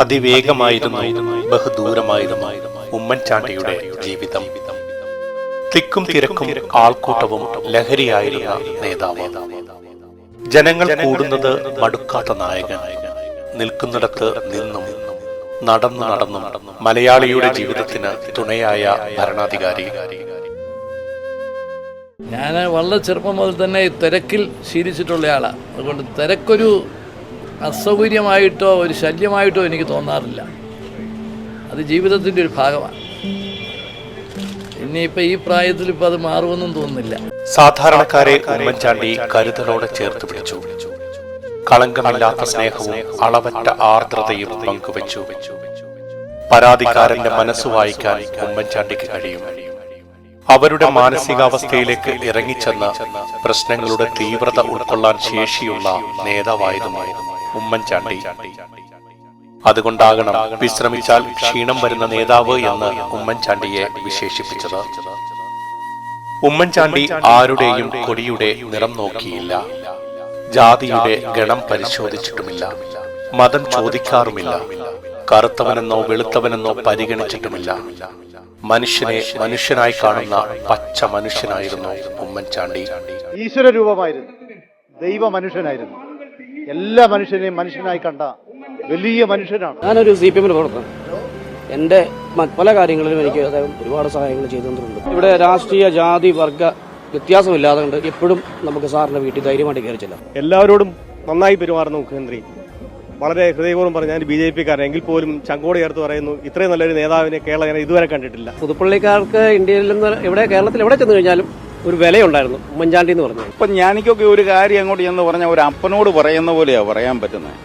അതിവേഗമായിരുന്നു ബഹുദൂരമായിരുന്നു ഉമ്മൻചാണ്ടിയുടെ ജീവിതം. തിക്കും തിരക്കും ആൾക്കൂട്ടവും ലഹരിയായിരുന്ന നേതാവ്. ജനങ്ങൾ കൂടുന്നത് മടുക്കാത്ത നായകൻ. നിൽക്കുന്നിടത്ത് നിന്നും നടന്നു നടന്നു മലയാളിയുടെ ജീവിതത്തിന് തുണയായ ഭരണാധികാരി. ഞാൻ വളരെ ചെറുപ്പം മുതൽ തന്നെ തിരക്കിൽ ശീലിച്ചിട്ടുള്ള ആളാണ് അതുകൊണ്ട് തിരക്കൊരു അസൗകര്യമായിട്ടോ ഒരു ശല്യമായിട്ടോ എനിക്ക് തോന്നാറില്ല. അത് ജീവിതത്തിന്റെ ഒരു ഭാഗമാണ്. ഇനിയിപ്പോൾ ഈ പ്രായത്തിൽ ഇപ്പം അത് മാറുമെന്നും തോന്നുന്നില്ല. സാധാരണക്കാരെ ഉമ്മൻചാണ്ടി കരുതലോടെ ചേർത്ത് പിടിച്ചു. കളങ്കമില്ലാത്ത സ്നേഹവും അളവറ്റ ആർദ്രതയും പങ്കുവച്ചു. പരാതിക്കാരന്റെ മനസ്സ് വായിക്കാൻ ഉമ്മൻചാണ്ടിക്ക് കഴിയും. അവരുടെ മാനസികാവസ്ഥയിലേക്ക് ഇറങ്ങിച്ചെന്ന് പ്രശ്നങ്ങളുടെ തീവ്രത ഉൾക്കൊള്ളാൻ ശേഷിയുള്ള നേതാവായിരുന്നു ഉമ്മൻചാണ്ടി. അതുകൊണ്ടാകണം വിശ്രമിച്ചാൽ ക്ഷീണം വരുന്ന നേതാവ് എന്ന് ഉമ്മൻചാണ്ടിയെ വിശേഷിപ്പിച്ചത്. ഉമ്മൻചാണ്ടി ആരുടെയും കൊടിയുടെ നിറം നോക്കിയില്ല. ജാതിയുടെ ഗണം പരിശോധിച്ചിട്ടുമില്ല. മതം ചോദിക്കാറുമില്ല. കറുത്തവനെന്നോ വെളുത്തവനെന്നോ പരിഗണിച്ചിട്ടുമില്ല. മനുഷ്യനെ മനുഷ്യനായി കാണുന്ന പച്ച മനുഷ്യനായിരുന്നു ഉമ്മൻചാണ്ടി. ഈശ്വര രൂപമായിരുന്നു ദൈവ മനുഷ്യനായിരുന്നു എല്ലാ മനുഷ്യനെയും മനുഷ്യനായി കണ്ട വലിയ മനുഷ്യനാണ്. ഞാനൊരു സി പി എമ്മിൽ പ്രവർത്തനം എന്റെ പല കാര്യങ്ങളിലും എനിക്ക് അദ്ദേഹം ഒരുപാട് സഹായങ്ങൾ ചെയ്തു തന്നിട്ടുണ്ട്. ഇവിടെ രാഷ്ട്രീയ ജാതി വർഗ വ്യത്യാസമില്ലാതെ കൊണ്ട് എപ്പോഴും നമുക്ക് സാറിന്റെ വീട്ടിൽ ധൈര്യമായിട്ട് കയറി ചെല്ലാം. എല്ലാവരോടും നന്നായി പെരുമാറുന്ന മുഖ്യമന്ത്രി. വളരെ ഹൃദയപൂർവം പറഞ്ഞ ഞാൻ ബി ജെ പിക്കാരൻ. എങ്കിൽ പോലും ചങ്കോട് ചേർത്ത് പറയുന്നു ഇത്രയും നല്ലൊരു നേതാവിനെ കേരളം ഞാൻ ഇതുവരെ കണ്ടിട്ടില്ല. പുതുപ്പള്ളിക്കാർക്ക് ഇന്ത്യയിൽ നിന്ന് എവിടെ കേരളത്തിൽ എവിടെ ചെന്ന് കഴിഞ്ഞാലും ഒരു വിലയുണ്ടായിരുന്നു. ഉമ്മൻചാണ്ടി എന്ന് പറഞ്ഞത്. ഇപ്പം ഞാനിക്കൊക്കെ ഒരു കാര്യം അങ്ങോട്ട് ചെന്ന് പറഞ്ഞാൽ ഒരു അപ്പനോട് പറയുന്ന പോലെയാണ് പറയാൻ പറ്റുന്നത്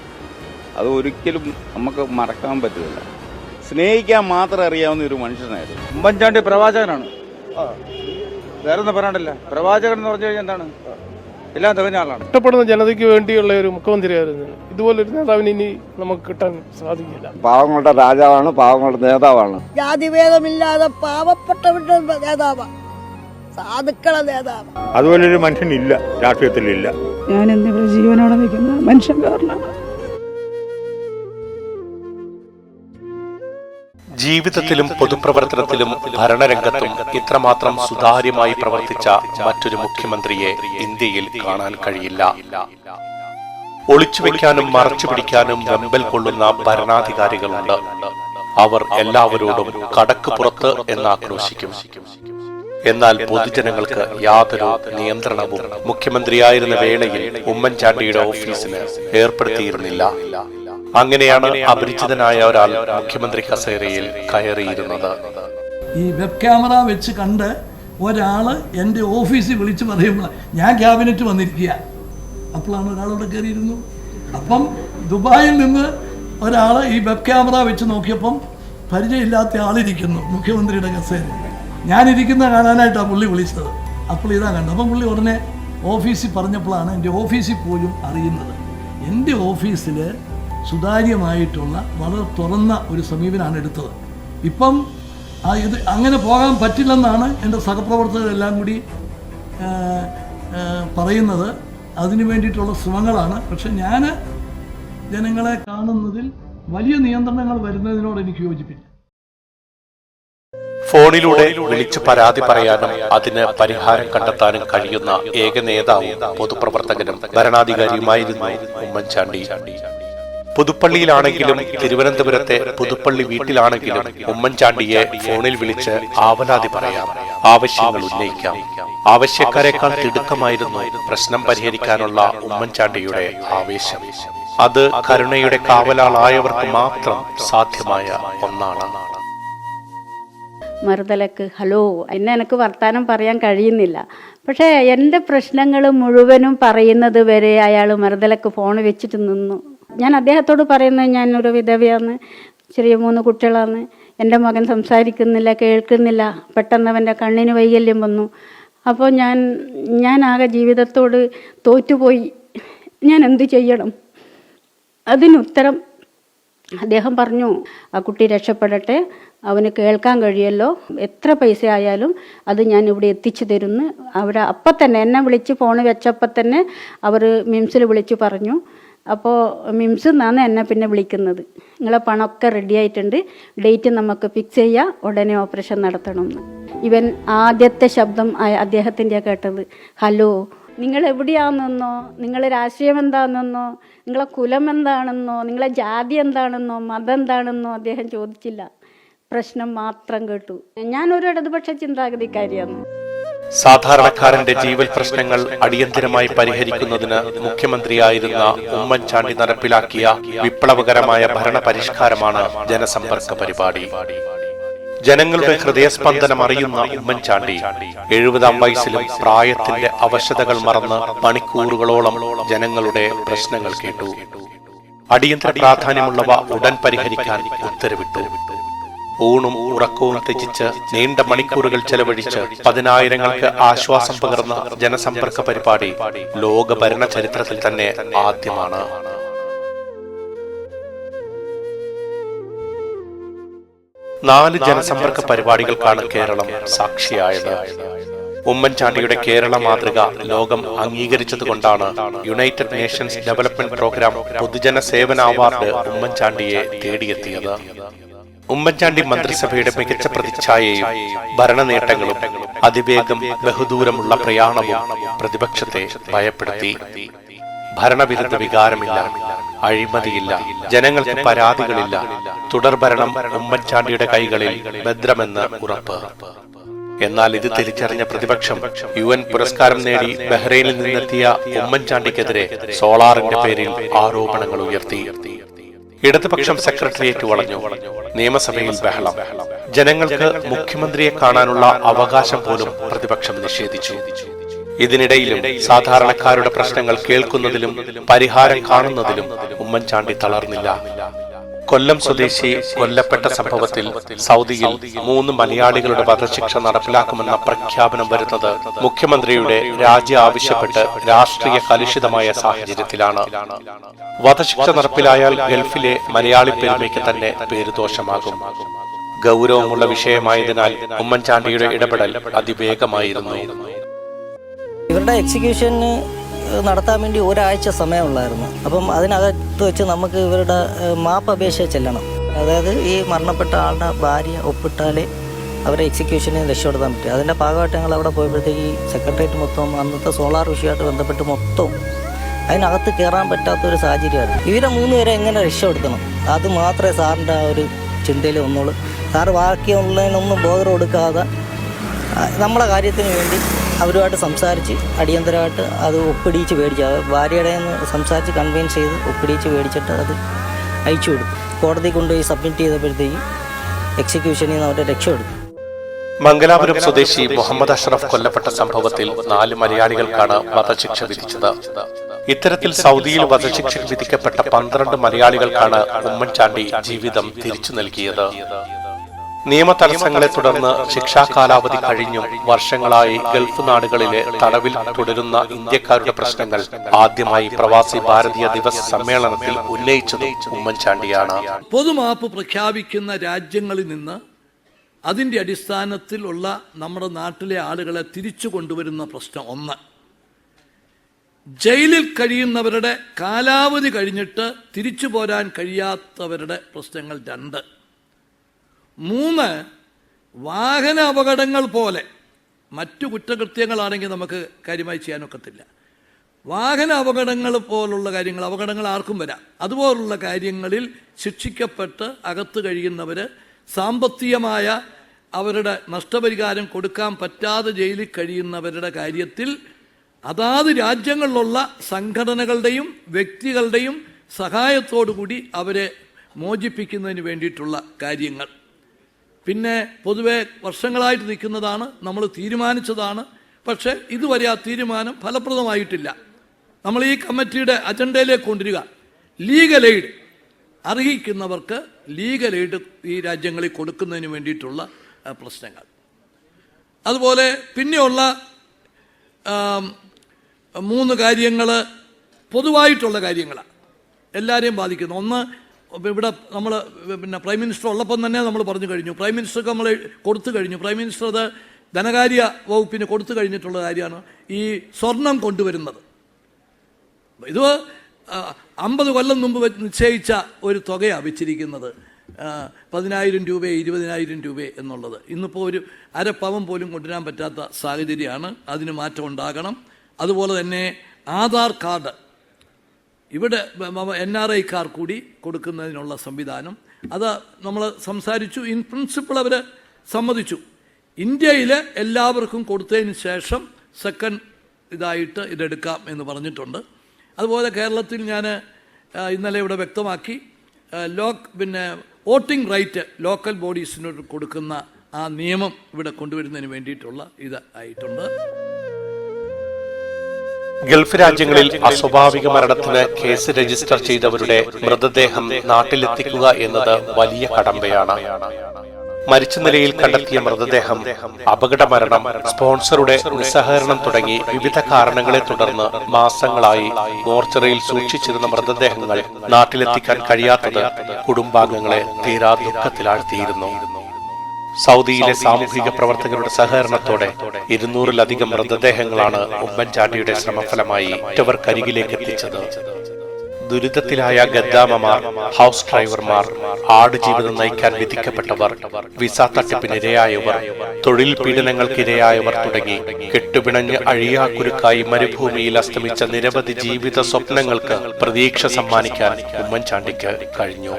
അത് ഒരിക്കലും നമുക്ക് മറക്കാൻ പറ്റില്ല. സ്നേഹിക്കാൻ മാത്രം അറിയാവുന്ന ഒരു മനുഷ്യനായിരുന്നു. ഉമ്മൻചാണ്ടി പ്രവാചകനാണ്. വേറെ ഒന്നും പറയണ്ടല്ല. പ്രവാചകൻ എന്ന് പറഞ്ഞു കഴിഞ്ഞാൽ എന്താണ്? എല്ലാം തികഞ്ഞ ആളാണ്. ഇഷ്ടപ്പെടുന്ന ജനതയ്ക്ക് വേണ്ടിയുള്ള ഒരു മുഖ്യമന്ത്രിയായിരുന്നു ഇതുപോലൊരു നേതാവിന് ഇനി നമുക്ക് കിട്ടാൻ സാധിക്കില്ല. പാവങ്ങളുടെ രാജാവാണ് പാവങ്ങളുടെ നേതാവാണ്. ജാതിഭേദമില്ലാതെ പാവപ്പെട്ടവരുടെ നേതാവ്. സാധുക്കളെ നേതാവ്. അതുപോലൊരു മനുഷ്യനില്ല രാഷ്ട്രീയത്തിലില്ല. ഞാൻ എന്നിവിടെ ജീവനോടെ നിൽക്കുന്ന മനുഷ്യൻ കാരണമാണ് ജീവിതത്തിലും പൊതുപ്രവർത്തനത്തിലും ഭരണരംഗത്തും ഇത്രമാത്രം സുതാര്യമായി പ്രവർത്തിച്ച മറ്റൊരു മുഖ്യമന്ത്രിയെ ഇന്ത്യയിൽ കാണാൻ കഴിയില്ല. ഒളിച്ചുവെക്കാനും മറച്ചുപിടിക്കാനും വെമ്പൽ കൊള്ളുന്ന ഭരണാധികാരികളുണ്ട്. അവർ എല്ലാവരോടും കടക്ക് പുറത്ത് എന്ന് ആക്രോശിക്കും എന്നാൽ പൊതുജനങ്ങൾക്ക് യാതൊരു നിയന്ത്രണവും മുഖ്യമന്ത്രിയായിരുന്ന വേളയിൽ ഉമ്മൻചാണ്ടിയുടെ ഓഫീസിന് ഏർപ്പെടുത്തിയിരുന്നില്ല. അങ്ങനെയാണ് അപരിചിതനായ ഒരാൾ മുഖ്യമന്ത്രി കസേരയിൽ കയറിയിരുന്നത്. ഈ വെബ് ക്യാമറ വെച്ച് കണ്ട് ഒരാൾ എന്റെ ഓഫീസിൽ വിളിച്ച് പറയുമ്പോൾ ഞാൻ ക്യാബിനറ്റ് വന്നിരിക്കുക അപ്പോഴാണ് ഒരാളവിടെ കയറിയിരുന്നു അപ്പം ദുബായിൽ നിന്ന് ഒരാൾ ഈ വെബ് ക്യാമറ വെച്ച് നോക്കിയപ്പം പരിചയമില്ലാത്ത ആളിരിക്കുന്നു മുഖ്യമന്ത്രിയുടെ കസേര ഞാനിരിക്കുന്ന കാണാനായിട്ടാണ് പുള്ളി വിളിച്ചത്. അപ്പോൾ ഇതാ കണ്ടത് അപ്പം പുള്ളി ഉടനെ ഓഫീസിൽ പറഞ്ഞപ്പോഴാണ് എന്റെ ഓഫീസിൽ പോലും അറിയുന്നത്. എന്റെ ഓഫീസിൽ സുതാര്യമായിട്ടുള്ള വളരെ തുറന്ന ഒരു സമീപനമാണ് എടുത്തത്. ഇപ്പം ആ ഇത് അങ്ങനെ പോകാൻ പറ്റില്ലെന്നാണ് എന്റെ സഹപ്രവർത്തകരെല്ലാം കൂടി പറയുന്നത്. അതിനു വേണ്ടിയിട്ടുള്ള ശ്രമങ്ങളാണ്. പക്ഷെ ഞാൻ ജനങ്ങളെ കാണുന്നതിൽ വലിയ നിയന്ത്രണങ്ങൾ വരുന്നതിനോട് എനിക്ക് യോജിപ്പില്ല. ഫോണിലൂടെ വിളിച്ചു പരാതി പറയാനും അതിന് പരിഹാരം കണ്ടെത്താനും കഴിയുന്ന ഏക നേതാവും പൊതുപ്രവർത്തകനും ഭരണാധികാരിയുമായിരുന്നു ഉമ്മൻചാണ്ടി. പുതുപ്പള്ളിയിലാണെങ്കിലും തിരുവനന്തപുരത്തെ പുതുപ്പള്ളി വീട്ടിലാണെങ്കിലും ഉമ്മൻചാണ്ടിയെ ഫോണിൽ വിളിച്ച് ആവലാതി പറയാം ആവശ്യങ്ങൾ ഉന്നയിക്കാം. ആവശ്യക്കാരെക്കാൾ തിടുക്കമായിരുന്നു പ്രശ്നം പരിഹരിക്കാനുള്ള ഉമ്മൻചാണ്ടിയുടെ ആവേശം. അത് കരുണയുടെ കാവലാളായവർക്ക് മാത്രം സാധ്യമായ ഒന്നാണ്. മറുതലക്ക് ഹലോ എന്നെ എനിക്ക് വർത്താനം പറയാൻ കഴിയുന്നില്ല. പക്ഷേ എന്റെ പ്രശ്നങ്ങൾ മുഴുവനും പറയുന്നത് വരെ അയാൾ മറുതലക്ക് ഫോൺ വെച്ചിട്ട് നിന്നു. ഞാൻ അദ്ദേഹത്തോട് പറയുന്നത് ഞാനൊരു വിധവയാണ് ചെറിയ മൂന്ന് കുട്ടികളാണ്. എന്റെ മകൻ സംസാരിക്കുന്നില്ല കേൾക്കുന്നില്ല. പെട്ടെന്ന് അവന്റെ കണ്ണിന് വൈകല്യം വന്നു. അപ്പോൾ ഞാൻ ഞാൻ ആകെ ജീവിതത്തോട് തോറ്റുപോയി. ഞാൻ എന്ത് ചെയ്യണം? അതിനുത്തരം അദ്ദേഹം പറഞ്ഞു ആ കുട്ടി രക്ഷപ്പെടട്ടെ അവന് കേൾക്കാൻ കഴിയല്ലോ. എത്ര പൈസ ആയാലും അത് ഞാൻ ഇവിടെ എത്തിച്ചു തരുന്നു. അവിടെ അപ്പം തന്നെ എന്നെ വിളിച്ച് ഫോൺ വെച്ചപ്പോൾ തന്നെ അവർ മിംസിൽ വിളിച്ച് പറഞ്ഞു. അപ്പോൾ മിംസ് നിന്നാണ് എന്നെ പിന്നെ വിളിക്കുന്നത്. നിങ്ങളെ പണമൊക്കെ റെഡി ആയിട്ടുണ്ട്. ഡേറ്റ് നമുക്ക് ഫിക്സ് ചെയ്യാം. ഉടനെ ഓപ്പറേഷൻ നടത്തണമെന്ന് ഇവൻ ആദ്യത്തെ ശബ്ദം അദ്ദേഹത്തിന്റെ കേട്ടത്. ഹലോ നിങ്ങൾ എവിടെയാണെന്നോ നിങ്ങളെ രാഷ്ട്രീയം എന്താണെന്നോ നിങ്ങളെ കുലം എന്താണെന്നോ നിങ്ങളെ ജാതി എന്താണെന്നോ മതം എന്താണെന്നോ അദ്ദേഹം ചോദിച്ചില്ല. പ്രശ്നം മാത്രം കേട്ടു. ഞാൻ ഒരു ഇടതുപക്ഷ ചിന്താഗതിക്കാരിയാണ്. സാധാരണക്കാരന്റെ ജീവൽ പ്രശ്നങ്ങൾ അടിയന്തിരമായി പരിഹരിക്കുന്നതിന് മുഖ്യമന്ത്രിയായിരുന്ന ഉമ്മൻചാണ്ടി നടപ്പിലാക്കിയ വിപ്ലവകരമായ ഭരണ പരിഷ്കാരമാണ് ജനസമ്പർക്ക പരിപാടി. ജനങ്ങളുടെ ഹൃദയസ്പന്ദനം അറിയുന്ന ഉമ്മൻചാണ്ടി എഴുപതാം വയസ്സിലും പ്രായത്തിന്റെ അവശതകൾ മറന്ന് മണിക്കൂറുകളോളം ജനങ്ങളുടെ പ്രശ്നങ്ങൾ കേട്ടു. അടിയന്തര പ്രാധാന്യമുള്ളവ ഉടൻ പരിഹരിക്കാൻ ഉത്തരവിട്ടു. ഊണും ഉറക്കവും ത്യജിച്ച് നീണ്ട മണിക്കൂറുകൾ ചെലവഴിച്ച് പതിനായിരങ്ങൾക്ക് ആശ്വാസം പകർന്ന ജനസമ്പർക്ക പരിപാടി ലോക ഭരണ ചരിത്രത്തിൽ തന്നെ ആദ്യമാണ്. നാല് ജനസമ്പർക്ക പരിപാടികൾക്കാണ് കേരളം സാക്ഷിയായത്. ഉമ്മൻചാണ്ടിയുടെ കേരള മാതൃക ലോകം അംഗീകരിച്ചതുകൊണ്ടാണ് യുണൈറ്റഡ് നേഷൻസ് ഡെവലപ്മെന്റ് പ്രോഗ്രാം പൊതുജന സേവന അവാർഡ് ഉമ്മൻചാണ്ടിയെ തേടിയെത്തിയത്. ഉമ്മൻചാണ്ടി മന്ത്രിസഭയുടെ മികച്ച പ്രതിച്ഛായയും ഭരണ നേട്ടങ്ങളും അതിവേഗം ബഹുദൂരമുള്ള പ്രയാണവും പ്രതിപക്ഷത്തെ ഭയപ്പെടുത്തി. ഭരണവിരുദ്ധ വികാരമില്ല. അഴിമതിയില്ല. ജനങ്ങൾക്ക് പരാതികളില്ല. തുടർഭരണം ഉമ്മൻചാണ്ടിയുടെ കൈകളിൽ ഭദ്രമെന്ന് ഉറപ്പ്. എന്നാൽ ഇത് തിരിച്ചറിഞ്ഞ പ്രതിപക്ഷം യു എൻ പുരസ്കാരം നേടി ബഹ്റൈനിൽ നിന്നെത്തിയ ഉമ്മൻചാണ്ടിക്കെതിരെ സോളാറിന്റെ പേരിൽ ആരോപണങ്ങൾ ഉയർത്തി. ഇടതുപക്ഷം സെക്രട്ടേറിയറ്റ് വളഞ്ഞു. നിയമസഭയിൽ ബഹളം. ജനങ്ങൾക്ക് മുഖ്യമന്ത്രിയെ കാണാനുള്ള അവകാശം പോലും പ്രതിപക്ഷം നിഷേധിച്ചു. ഇതിനിടയിലും സാധാരണക്കാരുടെ പ്രശ്നങ്ങൾ കേൾക്കുന്നതിലും പരിഹാരം കാണുന്നതിലും ഉമ്മൻചാണ്ടി തളർന്നില്ല. കൊല്ലം സ്വദേശി കൊല്ലപ്പെട്ട സംഭവത്തിൽ സൗദിയിൽ മൂന്ന് മലയാളികളുടെ വധശിക്ഷ നടപ്പിലാക്കുമെന്ന പ്രഖ്യാപനം വരുന്നത് മുഖ്യമന്ത്രിയുടെ രാജി ആവശ്യപ്പെട്ട് രാഷ്ട്രീയ കലുഷിതമായ സാഹചര്യത്തിലാണ്. വധശിക്ഷ നടപ്പിലായാൽ ഗൾഫിലെ മലയാളി പെരുമയ്ക്ക് തന്നെ പേരുദോഷമാകും. ഗൗരവമുള്ള വിഷയമായതിനാൽ ഉമ്മൻചാണ്ടിയുടെ ഇടപെടൽ അതിവേഗമായിരുന്നു. ഇവരുടെ എക്സിക്യൂഷന് നടത്താൻ വേണ്ടി ഒരാഴ്ച സമയമുള്ളായിരുന്നു. അപ്പം അതിനകത്ത് വെച്ച് നമുക്ക് ഇവരുടെ മാപ്പ് അപേക്ഷ ചെല്ലണം. അതായത് ഈ മരണപ്പെട്ട ആളുടെ ഭാര്യ ഒപ്പിട്ടാലേ അവരെ എക്സിക്യൂഷനെ രക്ഷപ്പെടുത്താൻ പറ്റും. അതിന്റെ ഭാഗമായിട്ട് ഞങ്ങൾ അവിടെ പോയപ്പോഴത്തേക്ക് ഈ സെക്രട്ടേറിയറ്റ് മൊത്തം അന്നത്തെ സോളാർ വിഷയമായിട്ട് ബന്ധപ്പെട്ട് മൊത്തം അതിനകത്ത് കയറാൻ പറ്റാത്തൊരു സാഹചര്യമായിരുന്നു. ഇവരെ മൂന്ന് പേരെ എങ്ങനെ രക്ഷപ്പെടുത്തണം? അത് മാത്രമേ സാറിന്റെ ആ ഒരു ചിന്തയിൽ വന്നുള്ളൂ. സാറ് ഓൺലൈനൊന്നും ബോധം കൊടുക്കാതെ നമ്മളെ കാര്യത്തിന് വേണ്ടി അവരുമായിട്ട് സംസാരിച്ച് അടിയന്തരമായിട്ട് അത് ഒപ്പിടിച്ച് മേടിച്ചു ഭാര്യയുടെ സംസാരിച്ച് കൺവീൻസ് ചെയ്ത് ഒപ്പിടിച്ച് മേടിച്ചിട്ട് അത് അയച്ചു കൊടുത്തു. കോടതി കൊണ്ടുപോയി സബ്മിറ്റ് ചെയ്തപ്പോഴത്തേക്ക് എക്സിക്യൂഷനിൽ നിന്ന് അവരെ രക്ഷപ്പെടുത്തി മംഗലാപുരം സ്വദേശി മുഹമ്മദ് അഷ്റഫ് കൊല്ലപ്പെട്ട സംഭവത്തിൽ നാല് മലയാളികൾക്കാണ് വധശിക്ഷ വിധിച്ചത്. ഇത്തരത്തിൽ സൗദിയിൽ വധശിക്ഷ വിധിക്കപ്പെട്ട പന്ത്രണ്ട് മലയാളികൾക്കാണ് ഉമ്മൻചാണ്ടി ജീവിതം തിരിച്ചു നൽകിയത്. നിയമ തടസ്സങ്ങളെ തുടർന്ന് ശിക്ഷാ കാലാവധി കഴിഞ്ഞും. വർഷങ്ങളായി ഗൾഫ് നാടുകളിലെ തടവിൽ തുടരുന്ന ഇന്ത്യക്കാരുടെ പ്രശ്നങ്ങൾ ആദ്യമായി പ്രവാസി ഭാരതീയ ദിവസ് സമ്മേളനത്തിൽ ഉന്നയിച്ചത് ഉമ്മൻചാണ്ടിയാണ്. പൊതുമാപ്പ് പ്രഖ്യാപിക്കുന്ന രാജ്യങ്ങളിൽ നിന്ന് അതിന്റെ അടിസ്ഥാനത്തിലുള്ള നമ്മുടെ നാട്ടിലെ ആളുകളെ തിരിച്ചു കൊണ്ടുവരുന്ന പ്രശ്നം ഒന്ന്. ജയിലിൽ കഴിയുന്നവരുടെ കാലാവധി കഴിഞ്ഞിട്ട് തിരിച്ചു പോരാൻ കഴിയാത്തവരുടെ പ്രശ്നങ്ങൾ രണ്ട്. മൂന്ന് വാഹന അപകടങ്ങൾ പോലെ മറ്റു കുറ്റകൃത്യങ്ങളാണെങ്കിൽ നമുക്ക് കാര്യമായി ചെയ്യാനൊക്കത്തില്ല. വാഹന അപകടങ്ങൾ പോലുള്ള കാര്യങ്ങൾ അപകടങ്ങൾ ആർക്കും വരാം. അതുപോലുള്ള കാര്യങ്ങളിൽ ശിക്ഷിക്കപ്പെട്ട് അകത്ത് കഴിയുന്നവർ സാമ്പത്തികമായ അവരുടെ നഷ്ടപരിഹാരം കൊടുക്കാൻ പറ്റാതെ ജയിലിൽ കഴിയുന്നവരുടെ കാര്യത്തിൽ അതാത് രാജ്യങ്ങളിലുള്ള സംഘടനകളുടെയും വ്യക്തികളുടെയും സഹായത്തോടു കൂടി അവരെ മോചിപ്പിക്കുന്നതിന് വേണ്ടിയിട്ടുള്ള കാര്യങ്ങൾ. പിന്നെ പൊതുവെ വർഷങ്ങളായിട്ട് നിൽക്കുന്നതാണ് നമ്മൾ തീരുമാനിച്ചതാണ്. പക്ഷേ ഇതുവരെ ആ തീരുമാനം ഫലപ്രദമായിട്ടില്ല. നമ്മൾ ഈ കമ്മിറ്റിയുടെ അജണ്ടയിലേക്ക് കൊണ്ടുവരിക. Legal aid. അർഹിക്കുന്നവർക്ക് ലീഗൽ എയ്ഡ് ഈ രാജ്യങ്ങളിൽ കൊടുക്കുന്നതിന് വേണ്ടിയിട്ടുള്ള പ്രശ്നങ്ങൾ. അതുപോലെ പിന്നെയുള്ള മൂന്ന് കാര്യങ്ങൾ പൊതുവായിട്ടുള്ള കാര്യങ്ങളാണ് എല്ലാവരെയും ബാധിക്കുന്നു ഒന്ന് ഇവിടെ നമ്മൾ പിന്നെ പ്രൈം മിനിസ്റ്റർ ഉള്ളപ്പം തന്നെ നമ്മൾ പറഞ്ഞു കഴിഞ്ഞു. പ്രൈം മിനിസ്റ്റർക്ക് നമ്മൾ കൊടുത്തു കഴിഞ്ഞു. പ്രൈം മിനിസ്റ്റർ അത് ധനകാര്യ വകുപ്പിന് കൊടുത്തു കഴിഞ്ഞിട്ടുള്ള കാര്യമാണ് ഈ സ്വർണം കൊണ്ടുവരുന്നത്. ഇത് അമ്പത് കൊല്ലം മുമ്പ് നിശ്ചയിച്ച ഒരു തുകയാണ് വെച്ചിരിക്കുന്നത്. പതിനായിരം രൂപ ഇരുപതിനായിരം രൂപ എന്നുള്ളത്. ഇന്നിപ്പോൾ ഒരു അരപ്പവം പോലും കൊണ്ടുവരാൻ പറ്റാത്ത സാഹചര്യമാണ്. അതിന് മാറ്റം ഉണ്ടാകണം. അതുപോലെ തന്നെ ആധാർ കാർഡ് ഇവിടെ എൻ ആർ ഐക്കാർ കൂടി കൊടുക്കുന്നതിനുള്ള സംവിധാനം. അത് നമ്മൾ സംസാരിച്ചു. ഇൻ പ്രിൻസിപ്പിൾ അവർ സമ്മതിച്ചു. ഇന്ത്യയിൽ എല്ലാവർക്കും കൊടുത്തതിന് ശേഷം സെക്കൻഡ് ഇതായിട്ട് ഇതെടുക്കാം എന്ന് പറഞ്ഞിട്ടുണ്ട്. അതുപോലെ കേരളത്തിൽ ഞാൻ ഇന്നലെ ഇവിടെ വ്യക്തമാക്കി ലോ പിന്നെ വോട്ടിംഗ് റൈറ്റ് ലോക്കൽ ബോഡീസിനോട് കൊടുക്കുന്ന ആ നിയമം ഇവിടെ കൊണ്ടുവരുന്നതിന് വേണ്ടിയിട്ടുള്ള ഇത് ആയിട്ടുണ്ട്. ഗൾഫ് രാജ്യങ്ങളിൽ അസ്വാഭാവിക മരണത്തിന് കേസ് രജിസ്റ്റർ ചെയ്തവരുടെ മൃതദേഹം നാട്ടിലെത്തിക്കുക എന്നത് വലിയ കടമ്പയാണ്. മരിച്ച നിലയിൽ കണ്ടെത്തിയ മൃതദേഹം അപകട മരണം സ്പോൺസറുടെ നിസ്സഹകരണം തുടങ്ങി വിവിധ കാരണങ്ങളെ തുടർന്ന് മാസങ്ങളായി മോർച്ചറിയിൽ സൂക്ഷിച്ചിരുന്ന മൃതദേഹങ്ങൾ നാട്ടിലെത്തിക്കാൻ കഴിയാത്തത് കുടുംബാംഗങ്ങളെ തീരാ ദുഃഖത്തിലാഴ്ത്തിയിരുന്നു. സൗദിയിലെ സാമൂഹിക പ്രവർത്തകരുടെ സഹകരണത്തോടെ ഇരുന്നൂറിലധികം മൃതദേഹങ്ങളാണ് ഉമ്മൻചാണ്ടിയുടെ ശ്രമഫലമായി മറ്റവർക്കരികിലേക്ക് എത്തിച്ചത്. ദുരിതത്തിലായ ഗദ്ദാമമാർ ഹൗസ് ഡ്രൈവർമാർ ആടുജീവിതം നയിക്കാൻ വിധിക്കപ്പെട്ടവർ വിസ തട്ടിപ്പിനിരയായവർ തൊഴിൽ പീഡനങ്ങൾക്കിരയായവർ തുടങ്ങി കെട്ടുപിണഞ്ഞ് അഴിയാക്കുരുക്കായി മരുഭൂമിയിൽ അസ്തമിച്ച നിരവധി ജീവിത സ്വപ്നങ്ങൾക്ക് പ്രതീക്ഷ സമ്മാനിക്കാൻ ഉമ്മൻചാണ്ടിക്ക് കഴിഞ്ഞു.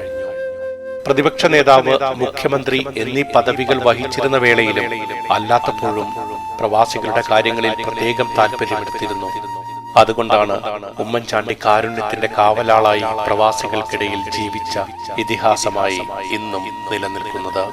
പ്രതിപക്ഷ നേതാവ് മുഖ്യമന്ത്രി എന്നീ പദവികൾ വഹിച്ചിരുന്ന വേളയിലും അല്ലാത്തപ്പോഴും പ്രവാസികളുടെ കാര്യങ്ങളിൽ പ്രത്യേകം താല്പര്യമെടുത്തിരുന്നു. അതുകൊണ്ടാണ് ഉമ്മൻചാണ്ടി കാരുണ്യത്തിന്റെ കാവലാളായി പ്രവാസികൾക്കിടയിൽ ജീവിച്ച ഇതിഹാസമായി ഇന്നും നിലനിൽക്കുന്നത്.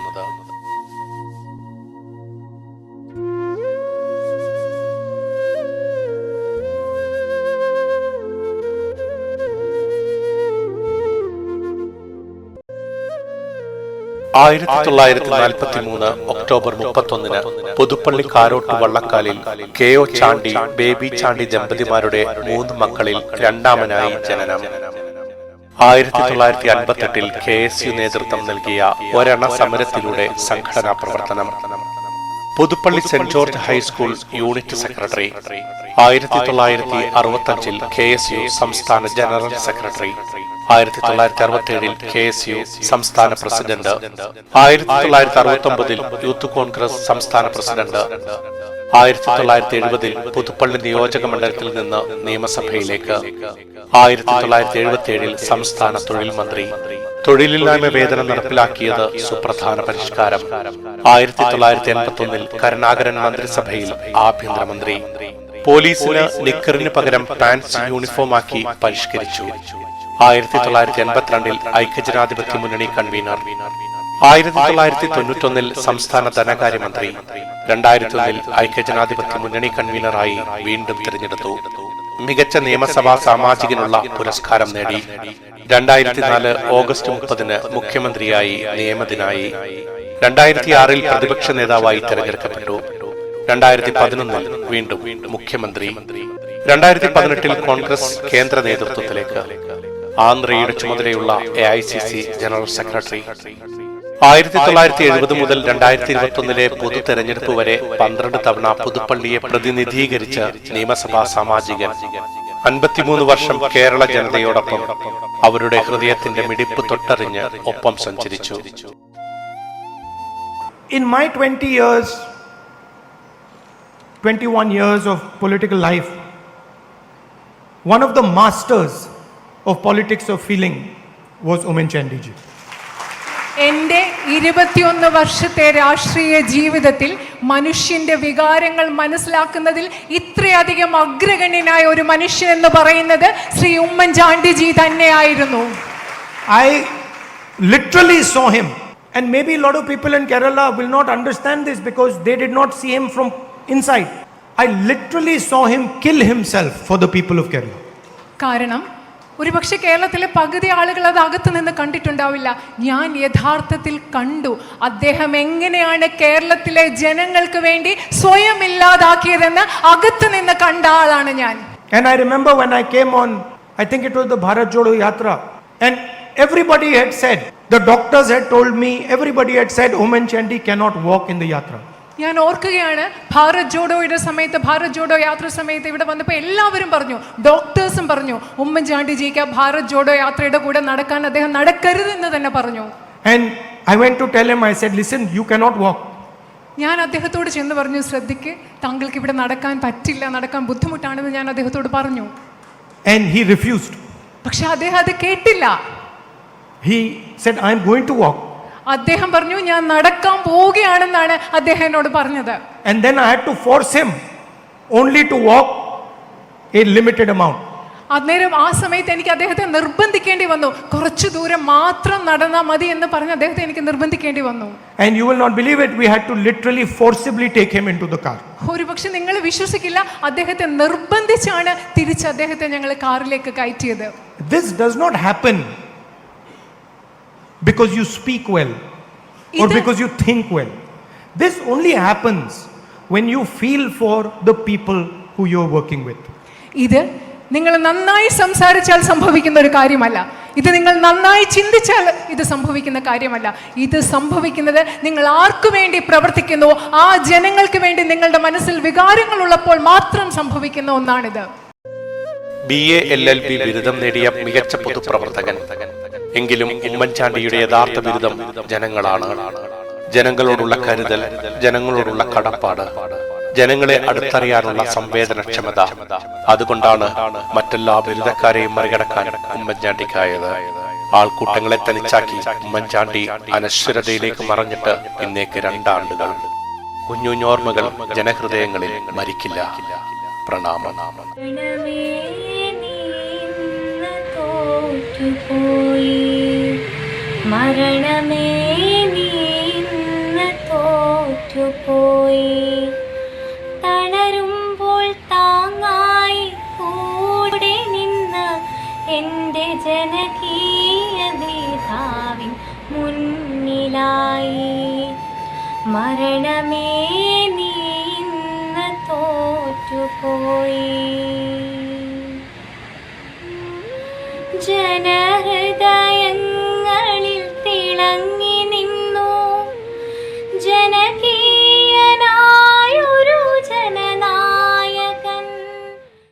ആയിരത്തി തൊള്ളായിരത്തി നാൽപ്പത്തി മൂന്ന് ഒക്ടോബർ മുപ്പത്തൊന്നിന് പുതുപ്പള്ളി കാരോട്ട് വള്ളക്കാലിൽ കെ ഒ ചാണ്ടി ബേബി ചാണ്ടി ദമ്പതിമാരുടെ മൂന്ന് മക്കളിൽ രണ്ടാമനായി ജനനം. ആയിരത്തി തൊള്ളായിരത്തി അൻപത്തെട്ടിൽ കെ എസ് യു നേതൃത്വം നൽകിയ ഒരെണ്ണ സമരത്തിലൂടെ സംഘടനാ പ്രവർത്തനം. Puthuppally Saint George high school unit secretary. ആയിരത്തി തൊള്ളായിരത്തി അറുപത്തി അഞ്ചിൽ കെ എസ് യു സംസ്ഥാന ജനറൽ സെക്രട്ടറി. ആയിരത്തി തൊള്ളായിരത്തി അറുപത്തി ഏഴിൽ കെ എസ് യു സംസ്ഥാന പ്രസിഡന്റ്. ആയിരത്തി തൊള്ളായിരത്തി അറുപത്തി ഒമ്പതിൽ യൂത്ത് കോൺഗ്രസ് സംസ്ഥാന പ്രസിഡന്റ്. ആയിരത്തി തൊള്ളായിരത്തി എഴുപതിൽ പുതുപ്പള്ളി നിയോജക മണ്ഡലത്തിൽ നിന്ന് നിയമസഭയിലേക്ക്. ആയിരത്തി തൊള്ളായിരത്തി എഴുപത്തി ഏഴിൽ സംസ്ഥാന തൊഴിൽ മന്ത്രി. തൊഴിലില്ലായ്മ വേതനം നടപ്പിലാക്കിയത് സുപ്രധാന പരിഷ്കാരം. ആയിരത്തി തൊള്ളായിരത്തി എൺപത്തി ഒന്നിൽ കരുണാകരൻ മന്ത്രിസഭയിൽ ആഭ്യന്തരമന്ത്രി. പോലീസിന് നിക്കറിന് പകരം പാൻസ് യൂണിഫോം ആക്കി പരിഷ്കരിച്ചു. ആയിരത്തി തൊള്ളായിരത്തി എൺപത്തിരണ്ടിൽ ഐക്യജനാധിപത്യ മുന്നണി കൺവീനർ. ആയിരത്തി തൊള്ളായിരത്തി തൊണ്ണൂറ്റൊന്നിൽ സംസ്ഥാന ധനകാര്യമന്ത്രി. രണ്ടായിരത്തി ഒന്നിൽ ഐക്യജനാധിപത്യ മുന്നണി കൺവീനറായി വീണ്ടും തിരഞ്ഞെടുത്തു. മികച്ച നിയമസഭാ സാമാജികനുള്ള പുരസ്കാരം നേടി. രണ്ടായിരത്തി നാല് ഓഗസ്റ്റ് മുപ്പതിന് മുഖ്യമന്ത്രിയായി നിയമത്തിനായി രണ്ടായിരത്തി ആറിൽ പ്രതിപക്ഷ നേതാവായി തെരഞ്ഞെടുക്കപ്പെട്ടു. രണ്ടായിരത്തി പതിനൊന്നിൽ വീണ്ടും മുഖ്യമന്ത്രി. രണ്ടായിരത്തി പതിനെട്ടിൽ കോൺഗ്രസ് കേന്ദ്ര നേതൃത്വത്തിലേക്ക്. ആന്ധ്രയുടെ ചുമതലയുള്ള A I C C general secretary ആയിരത്തി തൊള്ളായിരത്തി എഴുപത് മുതൽ രണ്ടായിരത്തി ഇരുപത്തി ഒന്നിലെ പൊതു തെരഞ്ഞെടുപ്പ് വരെ പന്ത്രണ്ട് തവണ പുതുപ്പള്ളിയെ പ്രതിനിധീകരിച്ച് നിയമസഭാ സാമാജികൻ. അൻപത്തിമൂന്ന് വർഷം കേരള ജനതയോടൊപ്പം അവരുടെ ഹൃദയത്തിന്റെ മിടിപ്പ് തൊട്ടറിഞ്ഞ് ഒപ്പം സഞ്ചരിച്ചു. In my 20 years, 21 years of political life one of the masters of politics of feeling was Omen Chandy ji. എന്റെ ഇരുപത്തിയൊന്ന് വർഷത്തെ രാഷ്ട്രീയ ജീവിതത്തിൽ മനുഷ്യന്റെ വികാരങ്ങൾ മനസ്സിലാക്കുന്നതിൽ ഇത്രയധികം അഗ്രഗണ്യനായ ഒരു മനുഷ്യൻ എന്ന് പറയുന്നത് ശ്രീ ഉമ്മൻചാണ്ടിജി തന്നെയായിരുന്നു I literally saw him, and maybe a lot of people in Kerala will not understand this because they did not see him from inside. I literally saw him kill himself for the people of Kerala. കാരണം ഒരുപക്ഷെ കേരളത്തിലെ പകുതി ആളുകൾ അത് അകത്തു നിന്ന് കണ്ടിട്ടുണ്ടാവില്ല ഞാൻ യഥാർത്ഥത്തിൽ കണ്ടു അദ്ദേഹം എങ്ങനെയാണ് കേരളത്തിലെ ജനങ്ങൾക്ക് വേണ്ടി സ്വയം ഇല്ലാതാക്കിയതെന്ന് അകത്തു നിന്ന് കണ്ട ആളാണ് ഞാൻ And I remember when I came on, I think it was the Bharat Jodo Yatra, and everybody had said, the doctors had told me, everybody had said, Oman Chandy cannot walk in the Yatra. ഞാൻ ഓർക്കുകയാണ് ഭാരത് ജോഡോയുടെ സമയത്ത് ഭാരത് ജോഡോ യാത്ര സമയത്ത് ഇവിടെ വന്നപ്പോൾ എല്ലാവരും പറഞ്ഞു ഡോക്ടേഴ്സും പറഞ്ഞു ഉമ്മൻചാണ്ടിജിക്ക് ഭാരത് ജോഡോ യാത്രയുടെ കൂടെ നടക്കാൻ അദ്ദേഹം നടക്കരുതെന്ന് തന്നെ പറഞ്ഞു and I went to tell I. ഞാൻ അദ്ദേഹത്തോട് ചെന്ന് പറഞ്ഞു ശ്രദ്ധിക്ക് താങ്കൾക്ക് ഇവിടെ നടക്കാൻ പറ്റില്ല നടക്കാൻ ബുദ്ധിമുട്ടാണെന്ന് ഞാൻ അദ്ദേഹത്തോട് പറഞ്ഞു ആൻഡ് റിഫ്യൂസ്ഡ് പക്ഷെ അദ്ദേഹം അത് കേട്ടില്ല He said, I'm going to walk. അദ്ദേഹം പറഞ്ഞു ഞാൻ നടക്കാൻ പോവുകയാണെന്നാണ് അദ്ദേഹം എന്നോട് പറഞ്ഞത് And then I had to force him only to walk a limited amount. അന്നേരം ആ സമയത്ത് എനിക്ക് അദ്ദേഹത്തെ നിർബന്ധിക്കേണ്ടി വന്നു കുറച്ചു ദൂരം മാത്രം നടന്നാൽ മതി എന്ന് പറഞ്ഞ് അദ്ദേഹത്തെ എനിക്ക് നിർബന്ധിക്കേണ്ടി വന്നു And you will not believe it, we had to literally forcibly take him into the car. ഒരുപക്ഷെ നിങ്ങൾ വിശ്വസിക്കില്ല അദ്ദേഹത്തെ നിർബന്ധിച്ചാണ് തിരിച്ച് അദ്ദേഹത്തെ ഞങ്ങൾ കാറിലേക്ക് കയറ്റിയത് This does not happen because you speak well or because you think well. This only happens when you feel for the people who you're working with. ഇത് നിങ്ങൾ നന്നായി സംസാരിച്ചാൽ സംഭവിക്കുന്ന ഒരു കാര്യമല്ല. ഇത് നിങ്ങൾ നന്നായി ചിന്തിച്ചാൽ ഇത് സംഭവിക്കുന്ന കാര്യമല്ല. ഇത് സംഭവിക്കുന്നത് നിങ്ങൾ ആർക്കു വേണ്ടി പ്രവർത്തിക്കുന്നു? ആ ജനങ്ങൾക്ക് വേണ്ടി നിങ്ങളുടെ മനസ്സിൽ വികാരങ്ങൾ ഉള്ളപ്പോൾ മാത്രം സംഭവിക്കുന്ന ഒന്നാണിത്. B A L L B ബിരുദം നേടിയ മികച്ച പൊതുപ്രവർത്തകൻ. എങ്കിലും ഉമ്മൻചാണ്ടിയുടെ യഥാർത്ഥ ബിരുദം ജനങ്ങളാണ്. ജനങ്ങളോടുള്ള കരുതൽ ജനങ്ങളോടുള്ള കടപ്പാട് ജനങ്ങളെ അടുത്തറിയാനുള്ള സംവേദനക്ഷമത. അതുകൊണ്ടാണ് മറ്റെല്ലാ ബിരുദക്കാരെയും മറികടക്കാൻ ഉമ്മൻചാണ്ടിക്കായത്. ആൾക്കൂട്ടങ്ങളെ തനിച്ചാക്കി ഉമ്മൻചാണ്ടി അനശ്വരതയിലേക്ക് മറഞ്ഞിട്ട് ഇന്നേക്ക് രണ്ടാണ്ടുകൾ. കുഞ്ഞുഞ്ഞോർമ്മകൾ ജനഹൃദയങ്ങളിൽ മരിക്കില്ല. പ്രണാമം തോറ്റുപോയി മരണമേ നീ ഇന്ന് തോറ്റുപോയി. തളരുമ്പോൾ താങ്ങായി കൂടെ നിന്ന് എന്റെ ജനകീയ ദേതാവിൻ മുന്നിലായി. മരണമേ നീ ഇന്ന് തോറ്റുപോയി. Jenna.